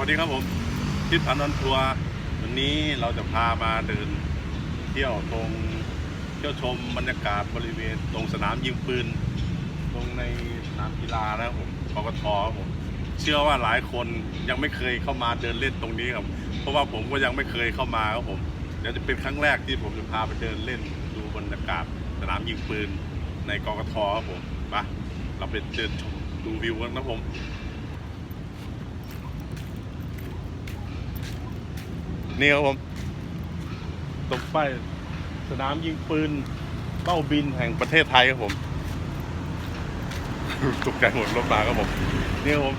วัสดีครับผมทิศพันธ์ทัวร์วันนี้เราจะพามาเดินเที่ยวตรงเที่ยวชมบรรยากาศบริเวณตรงสนามยิงปืน ตรงในสนามกีฬานะครับผมกกทครับผมเชื่อว่าหลายคนยังไม่เคยเข้ามาเดินเล่นตรงนี้ครับ เพราะว่าผมก็ยังไม่เคยเข้ามาครับผมเดี๋ยวจะเป็นครั้งแรกที่ผมจะพาไปเดินเล่นดูบรรยากาศสนามยิงปืนในกกทครับผมไปเราไปเดินชมดูวิวกันนะผม นี่ครับผมตรงป้ายสนามยิงปืนเป้าบินแห่งประเทศไทยครับผมตกใจหมดรถมาครับผมนี่ครับผม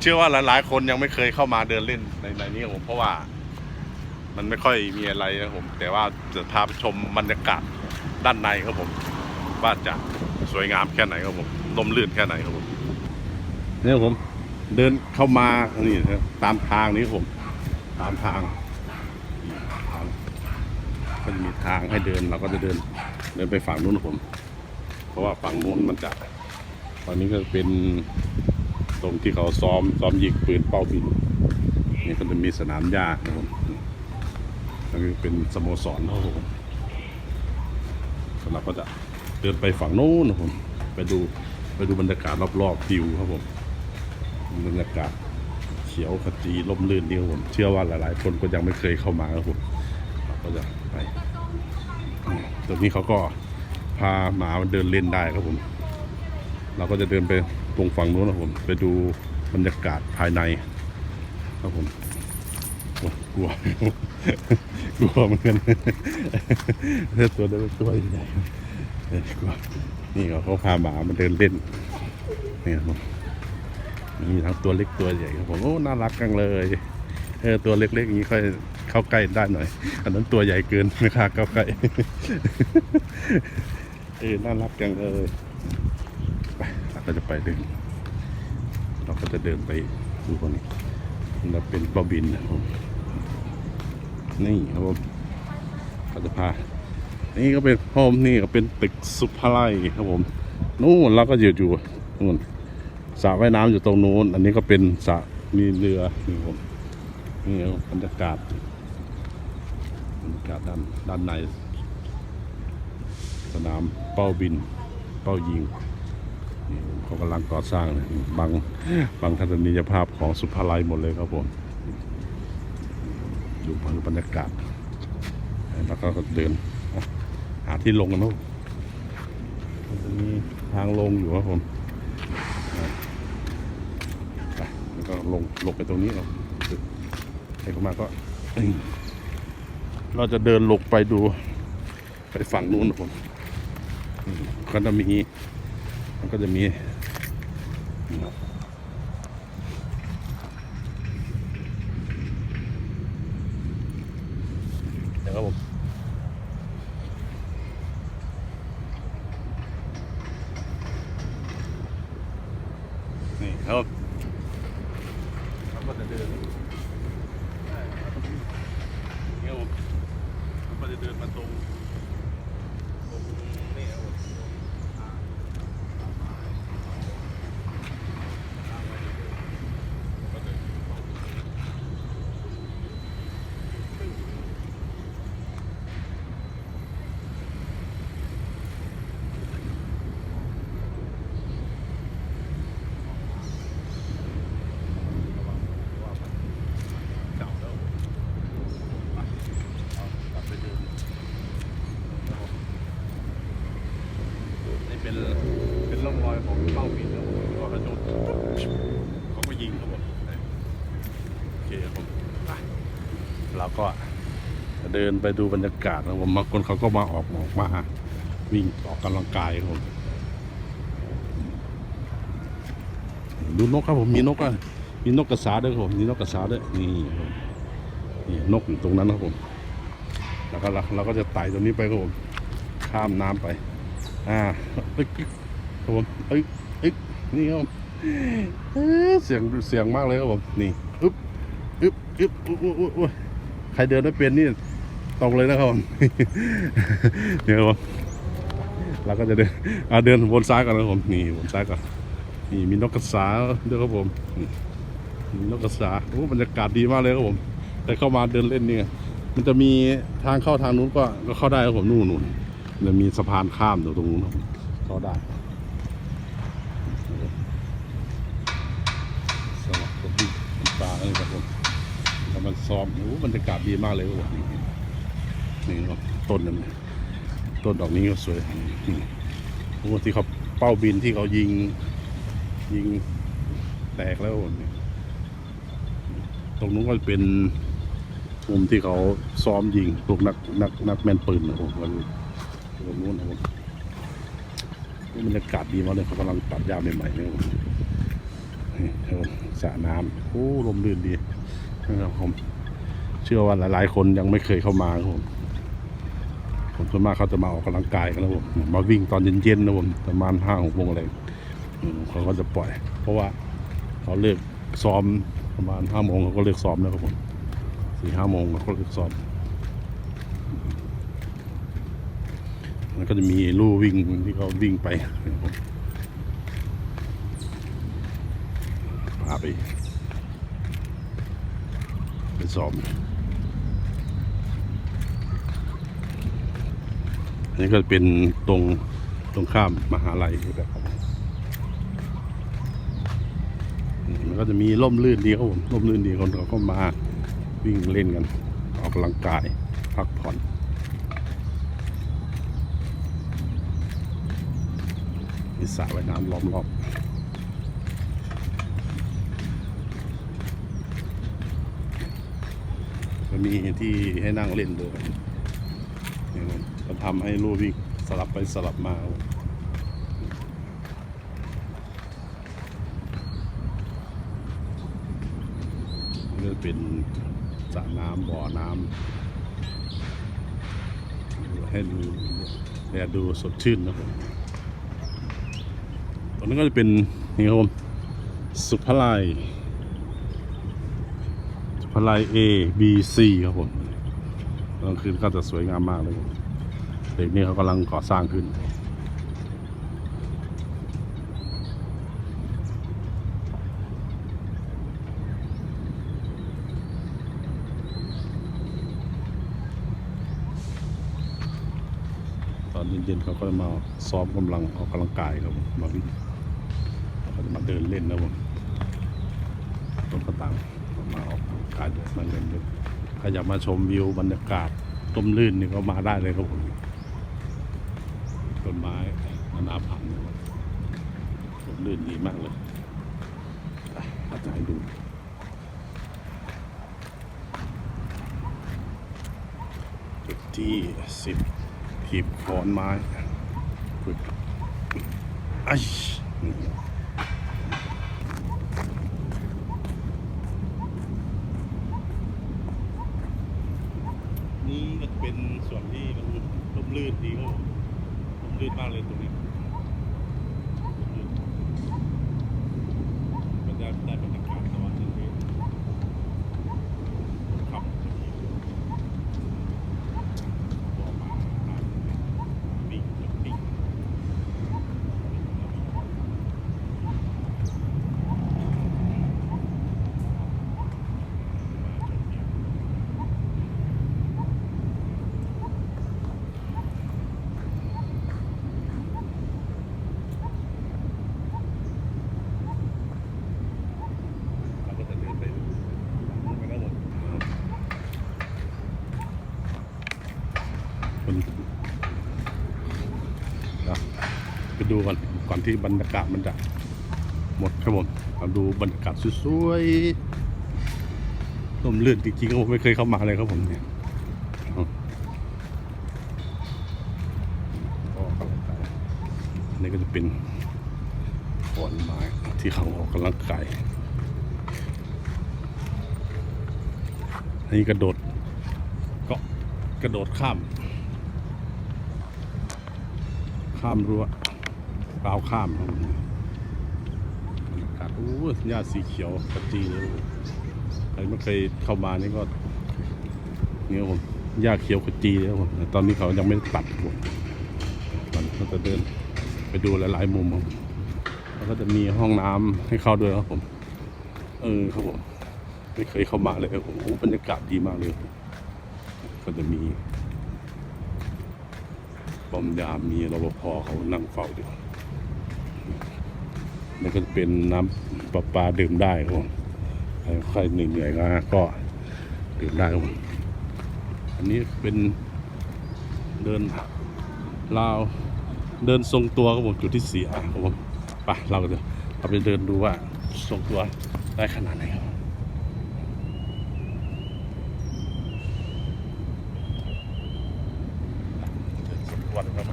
เชื่อว่าหลายๆ คนยังไม่เคยเข้ามาเดินเล่นในในนี้ครับผมเพราะว่า มันไม่ค่อยมีอะไรนะครับผม แต่ว่าจะพาไปชมบรรยากาศด้านในครับผมว่าจะสวยงามแค่ไหนครับผมลมลื่นแค่ไหนครับผมนี่ครับผม เดินเข้ามานี่นะครับตามทางนี้ครับผม ตามทางทางก็จะ มีทางให้เดินเราก็จะเดินเดินไปฝั่งนู้นนะผม เพราะว่าฝั่งนู้นมันจะตอนนี้ก็เป็นตรงที่เขาซ้อมซ้อมยิงปืนเป้าบินนี่ก็จะมีสนามหญ้านะผมนั่นก็เป็นสโมสรนะครับผมเราก็จะเดินไปฝั่งนู้นนะผมไปดูไปดูบรรยากาศรอบๆวิวครับผมบรรยากาศเขียวขจีลมลื่นนี่ครับผมเชื่อว่าหลายๆ คนก็ยังไม่เคยเข้ามาครับผมเราก็จะไป ตรงนี้เขาก็พาหมามาเดินเล่นได้ครับผม เราก็จะเดินไปตรงฝั่งนู้นนะผม ไปดูบรรยากาศภายในครับผมกลัวกลัวเหมือนกันตัวเดินตัวใหญ่เออกลัวนี่เขาพาหมามาเดินเล่นนี่ครับผมมีทั้งตัวเล็กตัวใหญ่ครับผมโอ้น่ารักจังเลยเออตัวเล็กๆอย่างนี้ค่อย เข้าใกล้ได้หน่อย อันนั้นตัวใหญ่เกินไม่ค่าเข้าใกล้เออน่ารักจังเลยไปเราก็จะไปเดิน เราก็จะเดินไปดูคนนี้เราเป็นบอบินนะครับผมนี่ครับผมเราจะพา นี่ก็เป็นโฮมนี่ก็เป็นตึกสุภาลัยครับผม นู่นเราก็อยู่อยู่นู่นสระว่ายน้ำอยู่ตรงนู้น อันนี้ก็เป็นสระมีเรือนี่ผมนี่บรรยากาศ บรรยากาศด้านด้านใน สนามเป้าบิน เป้ายิงนี่เขากำลังก่อสร้างเลยบางบางทัศนียภาพของสุภาลัยหมดเลยครับผมดูบรรยากาศแล้วก็เดิน หาที่ลงกันนอะมันจะมีทางลงอยู่ครับผมไปแล้วก็ลงลงไปตรงนี้เราใครเข้ามาก็ เราจะเดินลงไปดู ไปฝั่งนู้นนะผมก็จะมีมันก็จะมีเดี๋ยวครับผมนี่ครับเราก็จะเดินเนี่ยผมเราก็จะเดินมาตรงตรงนี่ครับผมก็เดินเก่าแล้วไปเอากลับไปเดินนี่เป็นเป็นร่องรอยของเป้าบินครับผมก็กระโดดเขาก็ยิงครับผมโอเคครับผมไปเราก็เดินไปดูบรรยากาศครับผมบางคนเขาก็มาออกออกมา วิ่งออกกำลังกายครับผมดูนกครับผมมีนกอะมีนกกระสาด้วยครับผมมีนกกระสาด้วยนี่ครับนี่นกอยู่ตรงนั้นครับผม แล้วก็เราก็จะไต่ตรงนี้ไปครับผมข้ามน้ำไป อ่าเอ้ยครับผมเอ้ยเอ้ยนี่ครับผมเสียงเสียงมากเลยครับผมนี่อึ๊บอึ๊บอึ๊บอุ๊ยอุ๊ยอุ๊ยอุ๊ยใครเดินไม่เป็นนี่ ตรงเลยนะครับผมเดี๋ยวครับผมเราก็จะเดินอ่าเดินวนซ้ายก่อนนะครับผมนี่วนซ้ายก่อนนี่มีนกกระสาด้วยครับผมนี่นกกระสาโอ้บรรยากาศดีมากเลยครับผม แต่เข้ามาเดินเล่นนี่มันจะมีทางเข้าทางนู้นก็ก็เข้าได้ครับผมนู่นนู่นจะมีสะพานข้ามอยู่ตรงนู้นครับเข้าได้สำหรับคนที่ตาเลยครับผมกำลังซ้อมโอ้บรรยากาศดีมากเลยครับผม นี่นี่ครับต้นนั้นต้นดอกนี้ก็สวยนี่โอ้ที่เขาเป้าบินที่เขายิง ยิงแตกแล้วตรงนู้นก็เป็นมุมที่เขาซ้อมยิงพวกนักนักนักแม่นปืนนะผมกันตรงนู้นนะผมบรรยากาศดีมากเลยเขากำลังตัดหญ้าใหม่ๆเนี่ยผมนี่ครับผมสระน้ำโอ้ลมลื่นดีนะครับผมเชื่อว่าหลายๆ คนยังไม่เคยเข้ามาครับผม ผมส่วนมากเขาจะมาออกกำลังกายกันแล้วผมมาวิ่งตอนเย็นๆนะผมประมาณห้าหกโมงอะไรเขาก็จะปล่อย เพราะว่าเขาเลิกซ้อมประมาณห้าโมงเขาก็เลิกซ้อมแล้วครับผมสี่ห้าโมงเขาก็เลิกซ้อมมันก็จะมีลู่วิ่งที่เขาวิ่งไปพาไปไปซ้อม นนี้ก็เป็นตรงตรงข้ามมหาลัยแบบครับมันก็จะมีร่มรื่นดีครับผมร่มรื่นดีคนเขาก็มาวิ่งเล่นกัน ออกกำลังกายพักผ่อนมีสระว่ายน้ำล้อมรอบมีที่ให้นั่งเล่นด้วยนี่ครับ ก็ทำให้ลู่วิ่งสลับไปสลับมาครับผมนี่ก็เป็นสระน้ำบ่อน้ำให้ดูแลดูสดชื่นนะครับผมตรงนั้นก็จะเป็นนี่ครับผมสุภาลัยสุภาลัย A B C ครับผมกลางคืนก็จะสวยงามมากเลยครับ เด็กนี่เขากำลังก่อสร้างขึ้น ตอนเย็นๆเขาก็จะมาซ้อมกำลังออกกำลังกายครับมาวิ่งเขาจะมาเดินเล่นนะผมต้นกระตังมาออกกำลังกายมาเล่นด้วยใครอยากมาชมวิวบรรยากาศต้มลื่นนี่ก็มาได้เลยครับผม ไม้นานาพันธุ์นะครับต้มลื่นดีมากเลยอาจจะให้ดูจุดที่สิบถีบขอนไม้ฝึกไอ้นี่ก็เป็นส่วนที่มันร่มรื่นดีครับ ผมร่มรื่นมากเลยตรงนี้มันจะได้บรรยากาศตะวันตกดินครับบอกมาครับวิ่งจ็อกกิ้ง เราก็จะเดินไปไปแล้วหมดคนอะไปดูก่อนก่อน ที่บรรยากาศมันจะหมดครับผมเราดูบรรยากาศสวยๆลมเลื่อนจริงๆผมไม่เคยเข้ามาเลยครับผมเนี่ยอันนี่ก็จะเป็นขอนไม้ที่เขาออกกำลังกายอันนี้กระโดดก็กระโดดข้าม ข้ามรั้ว ราวข้ามครับผมบรรยากาศโอ้ยหญ้าสีเขียวกระจีเลยใครไม่เคยเข้ามานี่ก็เนี่ยผมหญ้าเขียวกระจีเลยครับผมตอนนี้เขายังไม่ตัดผมมันก็จะเดินไปดูหลาย ๆ มุมครับแล้วก็จะมีห้องน้ำให้เข้าด้วยครับผม เออครับผมไม่เคยเข้ามาเลยครับผมโอ้บรรยากาศดีมากเลย ก็จะมีปอมยามมีรปภเขานั่งเฝ้าอยู่ นี่ก็จะเป็นน้ำประปาดื่มได้ครับผมใครเหนื่อยๆก็ก็ดื่มได้ครับผมอันนี้เป็นเดินลาวเดินทรงตัวครับผมจุดที่เสียครับผมไปเราจะเราไปเดินดูว่าทรงตัวได้ขนาดไหนครับ สมควรครับ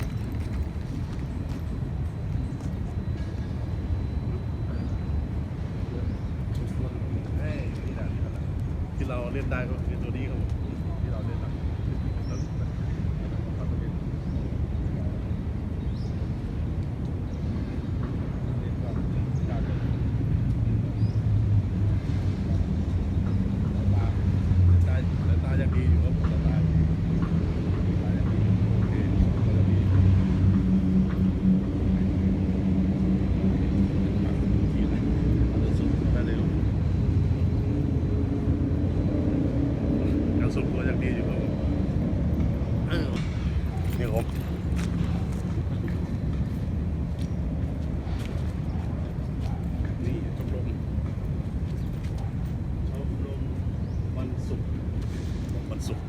ที่เราเล่น ได้ก็คือตัวนี้ครับผมที่เราเล่นได้ตายังดีอยู่ครับผมตา ยังสุดตัวอย่างดีอยู่ครับผมเออนี่ผมนี่ชมรมชมรมวันศุกร์วันศุกร์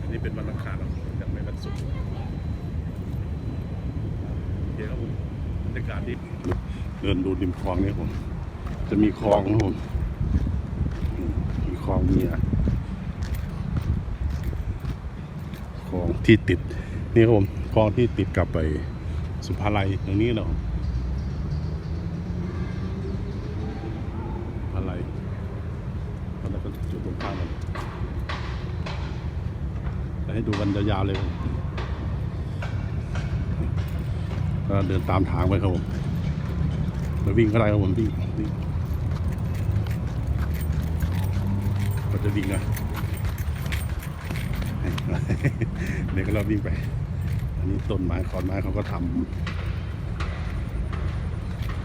อั นี้เป็นวันอังคารครับยังไม่วันศุกร์เคครับผมบรรยากาศดีเดินดูริมคลองนี่ผม จะมีคลองครับผมมีคลองเมีอะคลองที่ติด นี่ครับผมคลองที่ติดกับไปสุภาลัยตรงนี้เนาะสุภาลัยแล้วก็จุดตรงข้ามมัน จะให้ดูกันยาวๆเลยก็เดินตามทางไปครับผมไปวิ่งก็ได้ครับผมวิ่งวิ่งก็จะวิ่งนะเดี๋ยวก็เราวิ่งไป อันนี้ต้นไม้ขอนไม้เขาก็ทำ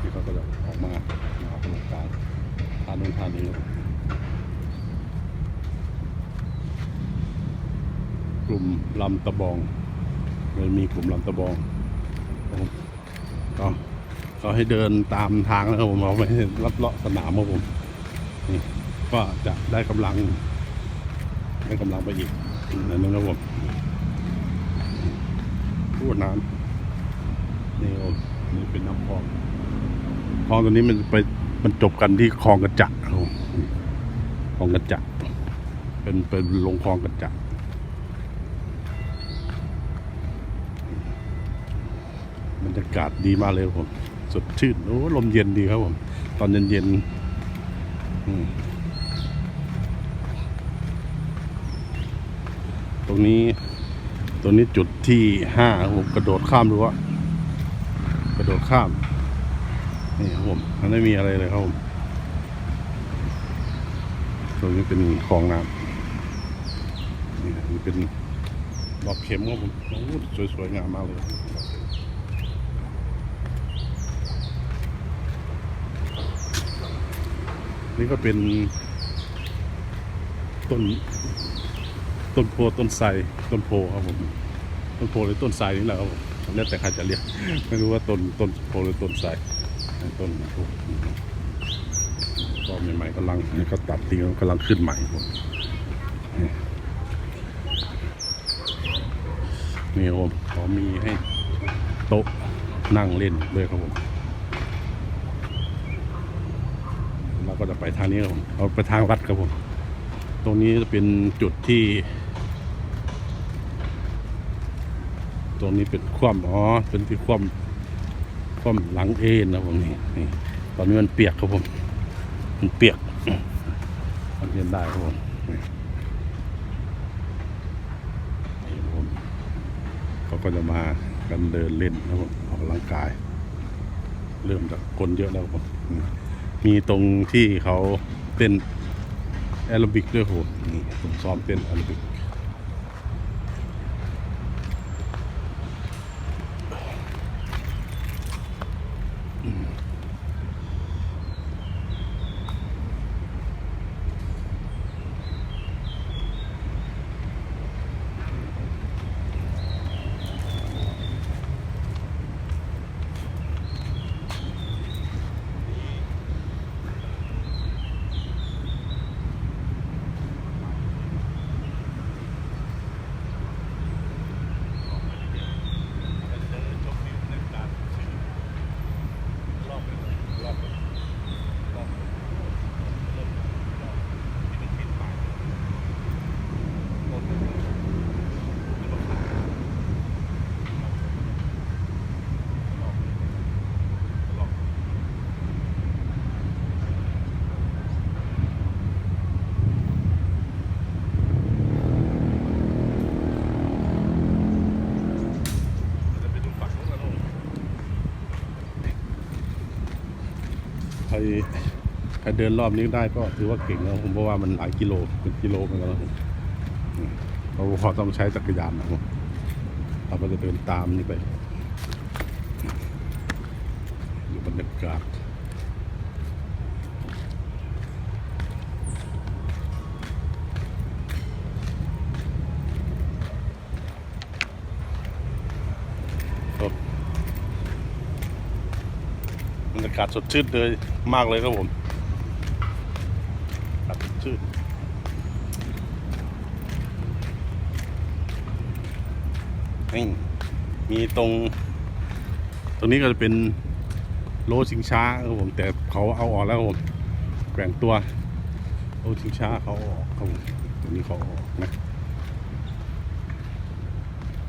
นี่เขาก็จะออกมามาออกกำลังกายทานนู้นทานนี้ครับ กลุ่มลำตะบองเลยมีกลุ่มลำตะบองครับผมก็เขาให้เดินตามทางนะครับผมเขาไม่ให้ลัดเลาะสนามครับผมนี่ก็จะได้กำลัง ได้กำลังไปอีกนั่นนะครับผมพูดน้ำนี่ครับนี่เป็นน้ำคลองคลองตัวนี้มันไปมันจบกันที่คลองกระจักครับคลองกระจักเป็นเป็นลงคลองกระจัก รยากาศดีมากเลยครับผมสดชื่นโอ้ลมเย็นดีครับผม ตอนเย็นๆอืมตรงนี้ตรงนี้จุดที่ห้าผมกระโดดข้ามรั้วกระโดดข้ามนี่ครับผมมันไม่มีอะไรเลยครับผมตรงนี้เป็นคลองน้ำนี่เป็นดอกเข็มครับผมสวยๆงามมากเลย นี่ก็เป็นต้นต้นโพต้นไทรต้นโพครับผมต้นโพหรือต้นไทรนี่แหละครับผมแล้วแต่ใครจะเรียกไม่รู้ว่าต้นต้นโพหรือต้นไทรต้นโพก็ใหม่ๆกำลังนี่ก็ตัดทิ้งแล้วกำลังขึ้นใหม่ครับผมนี่ครับผมเขามีให้โต๊ะนั่งเล่นด้วยครับผมเรา ก็จะไปทางนี้ครับผมเอาไปทางวัดครับผม ตรงนี้จะเป็นจุดที่ ตรงนี้เป็นคว่ำอ๋อเป็นที่คว่ำคว่ำหลังเอ็นนะผมนี่นี่ตอนนี้มันเปียกครับผม มันเปียกมันเรียนได้ครับผมนี่นี่ครับผมเขาก็จะมากันเดินเล่นนะครับผมออกกำลังกาย เริ่มจากคนเยอะแล้วครับ มีตรงที่เขาเต้นแอโรบิกด้วยโหนี่ผมซ้อมเต้นแอโรบิก ใครเดินรอบนี้ได้ก็ถือว่าเก่งแล้วผมเพราะว่ามันหลายกิโลเป็นกิโลเหมือนกันแล้วเราพอต้องใช้จักรยานนะครับเราก็จะเดินตามนี่ไปดูบรรยากาศบรรยากาศสดชื่นเลย มากเลยครับผมอากาศสดชื่นนี่มีตรง ตรงนี้ก็จะเป็นโลชิงช้าครับผม แต่เขาเอาออกแล้วครับผมแกว่งตัวโลชิงช้าเขาออกครับผมตรงนี้เขาออกนะ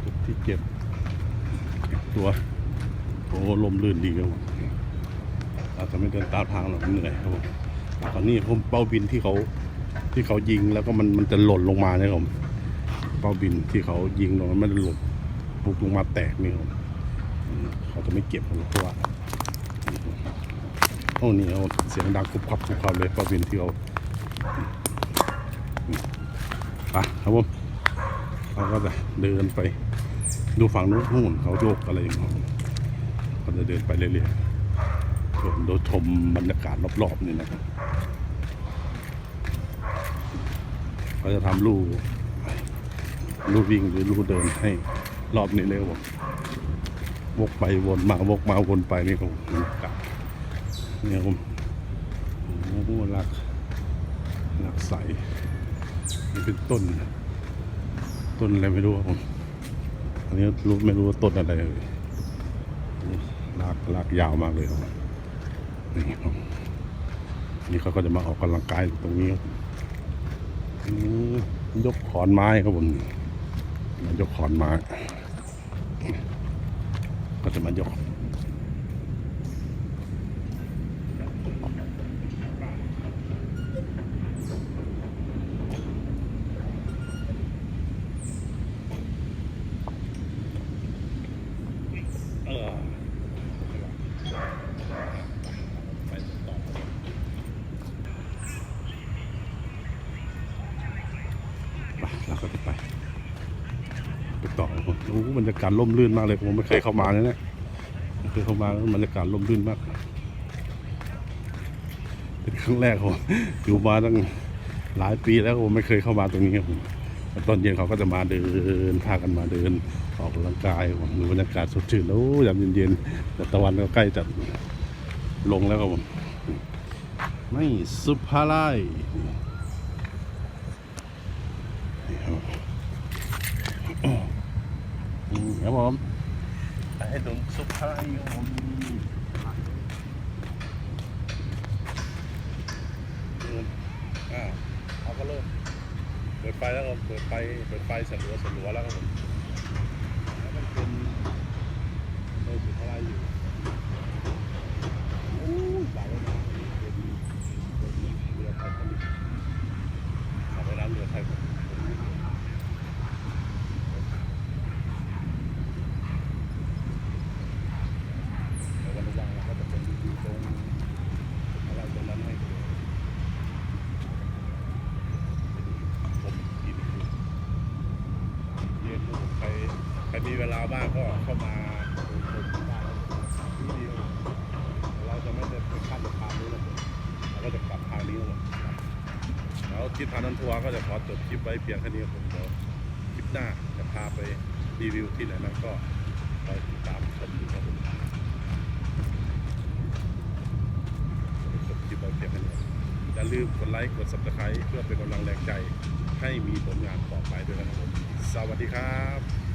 จุดที่เก็บเก็บตัวโอ้ลมลื่นดีครับผม เราจะไม่เดินตามทางหรอกเหนื่อยครับผมแล้วก็นี่ผมเป้าบินที่เขาที่เขายิงแล้วก็มันมันจะหล่นลงมาเนี่ยครับผมเป้าบินที่เขายิงลงมันหล่นปุกลงมาแตกนี่ครับเขาจะไม่เก็บครับเพราะว่าโอ้นี่เอาเสียงดังคุบคับคุบคับเลยเป้าบินที่เขาไปครับผมเราก็จะเดินไปดูฝั่งนู้นนู่นเขาโยกอะไรอย่างเงี้ยก็จะเดินไปเรื่อยๆ มดูชมบรรยากาศรอบๆนี่นะครับเขาจะทำลู่ลู่วิ่งหรือลู่เดินให้รอบนี้เลยครับผมวกไปวนมาวกมาวนไปนี่ครับบรรยากาศเนี่ยครับผมโอ้โหรักรักใสนี่เป็นต้น ต้นอะไรไม่รู้ครับผมอันนี้รู้ไม่รู้ว่าต้นอะไรเลยนี่รากรากยาวมากเลยครับผม นี่ครับนี่เขาก็จะมาออกกำลังกายตรงนี้ยกขอนไม้ครับผมมายกขอนไม้ ก็จะมายกเออไปต่อไปเราก็จะไป ไปต่อโอ้โห บรรยากาศร่มรื่นมากเลยผมไม่เคยเข้ามาเลยนี่ยไม่เคยเข้ามาแล้วบรรยากาศร่มรื่นมาก เป็นครั้งแรกผมอยู่มาตั้งหลายปีแล้วผมไม่เคยเข้ามาตรงนี้ครับผมตอนเย็นเขาก็จะมาเดินพากันมาเดิน ออกกำลังกายผมดูบรรยากาศสดชื่นแล้วยามเย็นๆแต่ตะวันก็ใกล้จะลงแล้วครับผมไม่สุภาไลนี่ครับ อืม ครับผมให้ดมซุปไทยครับผมอ่าเขาก็เริ่มเปิดไฟแล้วครับเปิดไฟเปิดไฟสลัวสลัวแล้วครับผมแล้วมันเป็นโลสุภาลัยอยู่โอ้ยสาวน้ำเป็นเป็นเรือไทยผลิตสาวน้ำเรือไทยผลิต ในวันว่างเราก็จะเป็นอยู่ตรงอะไรตรงนั้นให้ดูผมกินเย็นใครใคร มีเวบ้างก็เข้ามาดูชมได้ที่เดียวเราจะไม่ได้ไปข้ามสะพานนี้นะผมเราก็จะกลับทางนี้นะแล้วทิศพานันทัวร์ก็จะขอจบคลิปไว้เพียงแค่นี้ผมเดี๋ยวคลิปหน้าจะพาไปรีวิวที่ไหนนั้นก็คอยติดตามชมดูครับผมจบคลิปเอาเพียงแค่นี้อย่าลืมกดไลค์กด subscribe เพื่อเป็นกำลังแรงใจให้มีผลงานต่อไปด้วยนะครับผมสวัสดีครับ